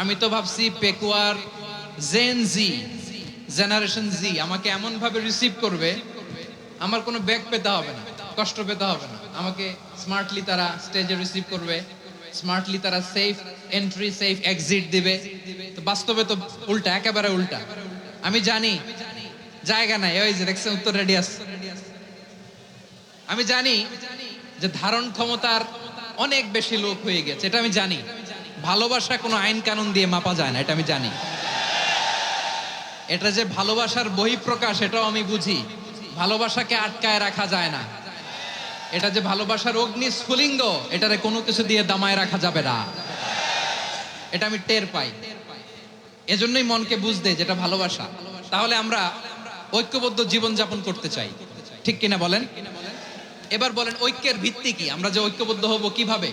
আমি তো ভাবছি পেকুয়ার জেন জি জেনারেশন জি আমাকে এমন ভাবে রিসিভ করবে, আমার কোনো ব্যাগ পেতে হবে না, কষ্ট পেতে হবে না। আমাকে স্মার্টলি তারা স্টেজে রিসিভ করবে স্মার্টলি তারা সেফ এন্ট্রি সেফ এক্সিট দিবে। তো বাস্তবে তো উল্টা, একেবারে উল্টা। আমি জানি, জায়গা নাই ওই যে দেখছেন উত্তর রেডি আছে আমি জানি যে ধারণ ক্ষমতার অনেক বেশি লোক হয়ে গেছে, এটা আমি জানি। ভালোবাসা কোনো আইন কানুন দিয়ে মাপা যায় না, এটা আমি জানি। এটা যে ভালোবাসার বহিঃপ্রকাশ, এটাও আমি বুঝি। ভালোবাসাকে আটকায় রাখা যায় না। এটা যে ভালোবাসার অগ্নি স্ফুলিঙ্গ এটারে কোনো কিছু দিয়ে দামায় রাখা যাবে না। এটা আমি টের পাই। এজন্যই মনকে বুঝতে যেটা ভালোবাসা। তাহলে আমরা ঐক্যবদ্ধ জীবন যাপন করতে চাই। ঠিক কিনা বলেন? এবার বলেন, ঐক্যের ভিত্তি কি? আমরা যে ঐক্যবদ্ধ হব কীভাবে?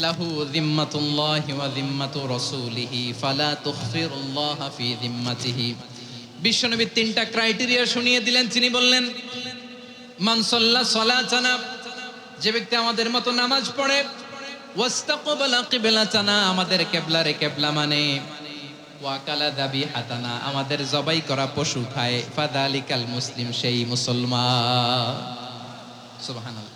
লাহু যিম্মাতুল্লাহি ওয়া যিম্মাতু রাসূলিহি ফালা তুখফিরুল্লাহ ফি যিম্মাতিহি বিশ্বনবী তিনটা ক্রাইটেরিয়া শুনিয়ে দিলেন, তিনি বললেন, মান সাল্লা সালাতানা, যে ব্যক্তি আমাদের মতো নামাজ পড়ে, ওয়াস্তাকবালা কিবলাতানা, আমাদের কেবলারে কেবলা মানে ওয়াকালা দাবি হাতানা, আমাদের জবাই করা পশু খায়, ফাদালিকাল মুসলিম সেই মুসলমান। সুবহানাল্লাহ।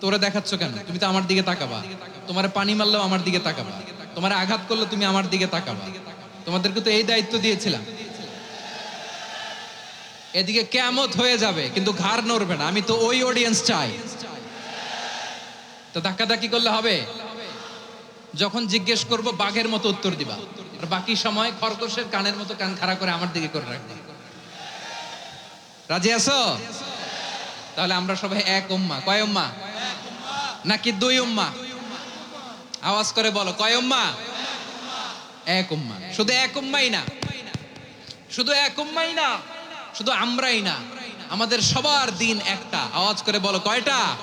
তোরা দেখাচ্ছ কেন? তুমি তো আমার দিকে তাকাবা। তোমার পানি মারলেও আমার দিকে তাকাবা। তোমার আঘাত করলে তুমি আমার দিকে তাকাবা। তোমাদেরকে তো এই দায়িত্ব দিয়েছিলাম। এদিকে কেমত হয়ে যাবে, কিন্তু ঘাড় নড়বে না। আমি তো ওই অডিয়েন্স চাই। তো ধাক্কাধাক্কি করলে হবে? যখন জিজ্ঞেস করব, বাঘের মতো উত্তর দিবা। আর বাকি সময় খরগোশের কানের মতো কান খাড়া করে আমার দিকে করে রাখবে। রাজি আছো? তাহলে আমরা সবাই এক উম্মা। কয় উম্মা? নাকি দুই উম্মা? আওয়াজ করে বলো, কয় উম্মা? এক উম্মা। শুধু এক উম্মাই না। শুধু এক উম্মাই না, শুধু আমরাই না। আমাদের সবার দিন একটা। আওয়াজ করে বলো, কয়টা?